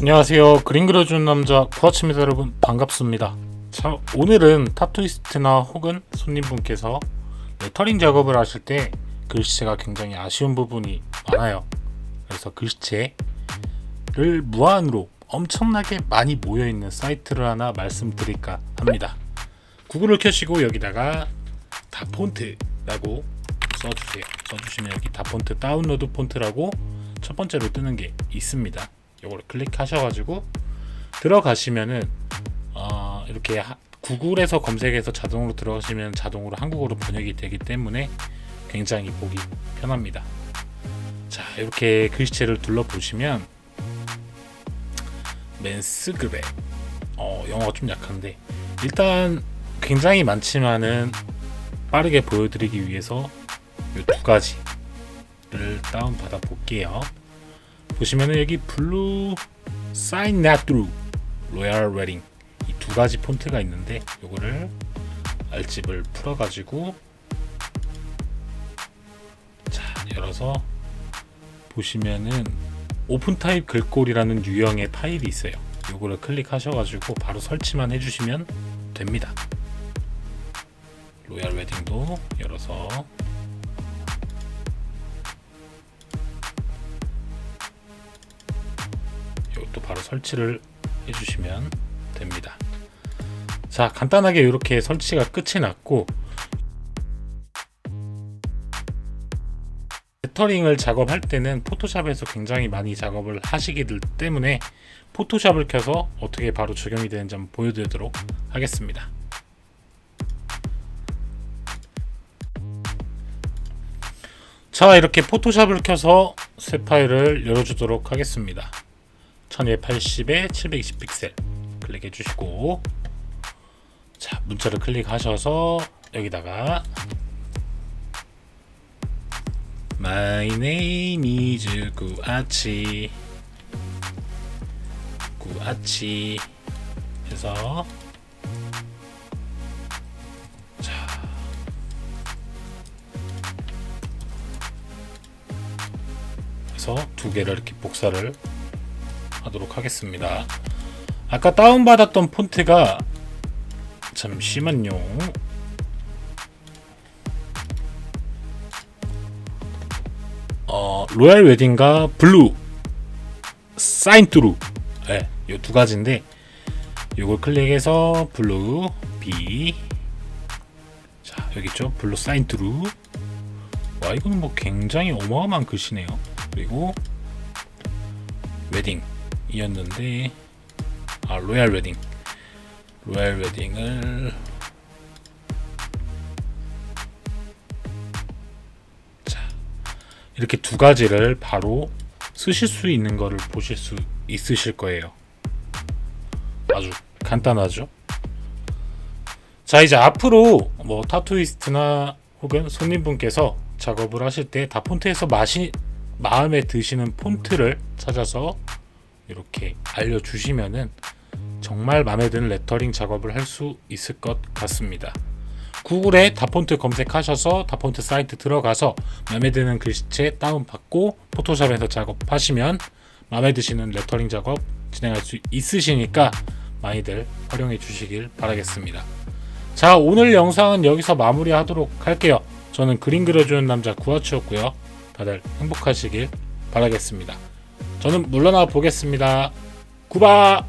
안녕하세요. 그림 그려주는 남자 구아치입니다 여러분 반갑습니다. 자 오늘은 타투이스트나 혹은 손님분께서 레터링 작업을 하실 때 글씨체가 굉장히 아쉬운 부분이 많아요. 그래서 글씨체를 무한으로 엄청나게 많이 모여있는 사이트를 하나 말씀드릴까 합니다. 구글을 켜시고 여기다가 다폰트라고 써주세요. 써주시면 여기 다폰트 다운로드 폰트라고 첫 번째로 뜨는 게 있습니다. 이걸 클릭하셔가지고 들어가시면은 어, 이렇게 하- 구글에서 검색해서 자동으로 들어가시면 자동으로 한국어로 번역이 되기 때문에 굉장히 보기 편합니다. 자 이렇게 글씨체를 둘러보시면 맨스그베 어, 영어가 좀 약한데 일단 굉장히 많지만은 빠르게 보여드리기 위해서 이 두 가지를 다운 받아 볼게요. 보시면은 여기 블루 사인 not through 로얄 웨딩 이 두 가지 폰트가 있는데 요거를 알집을 풀어 가지고 자 열어서 보시면은 오픈 타입 글꼴이라는 유형의 파일이 있어요. 요거를 클릭하셔 가지고 바로 설치만 해 주시면 됩니다. 로얄 웨딩도 열어서 이것도 바로 설치를 해주시면 됩니다. 자, 간단하게 이렇게 설치가 끝이 났고 레터링을 작업할 때는 포토샵에서 굉장히 많이 작업을 하시기 때문에 포토샵을 켜서 어떻게 바로 적용이 되는지 한번 보여드리도록 하겠습니다. 자, 이렇게 포토샵을 켜서 새 파일을 열어주도록 하겠습니다. 1280에 720 픽셀 클릭해 주시고 자 문자를 클릭하셔서 여기다가 My name is 구아치 구아치 해서 자 그래서 두 개를 이렇게 복사를 하도록 하겠습니다. 아까 다운받았던 폰트가 잠시만요. 어, 로얄 웨딩과 블루 사인트루. 네, 이두 가지인데 이걸 클릭해서 블루 B. 자 여기 있죠? 블루 사인트루. 와 이거는 뭐 굉장히 어마어마한 글씨네요. 그리고 웨딩 이었는데 아 로얄 웨딩. 로얄 웨딩을 자 이렇게 두 가지를 바로 쓰실 수 있는 거를 보실 수 있으실 거예요. 아주 간단하죠? 자 이제 앞으로 뭐 타투이스트나 혹은 손님분께서 작업을 하실 때 다 폰트에서 마시, 마음에 드시는 폰트를 찾아서 이렇게 알려주시면은 정말 마음에 드는 레터링 작업을 할 수 있을 것 같습니다. 구글에 다폰트 검색하셔서 다폰트 사이트 들어가서 마음에 드는 글씨체 다운받고 포토샵에서 작업하시면 마음에 드시는 레터링 작업 진행할 수 있으시니까 많이들 활용해 주시길 바라겠습니다. 자 오늘 영상은 여기서 마무리하도록 할게요. 저는 그림 그려주는 남자 구아치였고요. 다들 행복하시길 바라겠습니다. 저는 물러나 보겠습니다. 구바!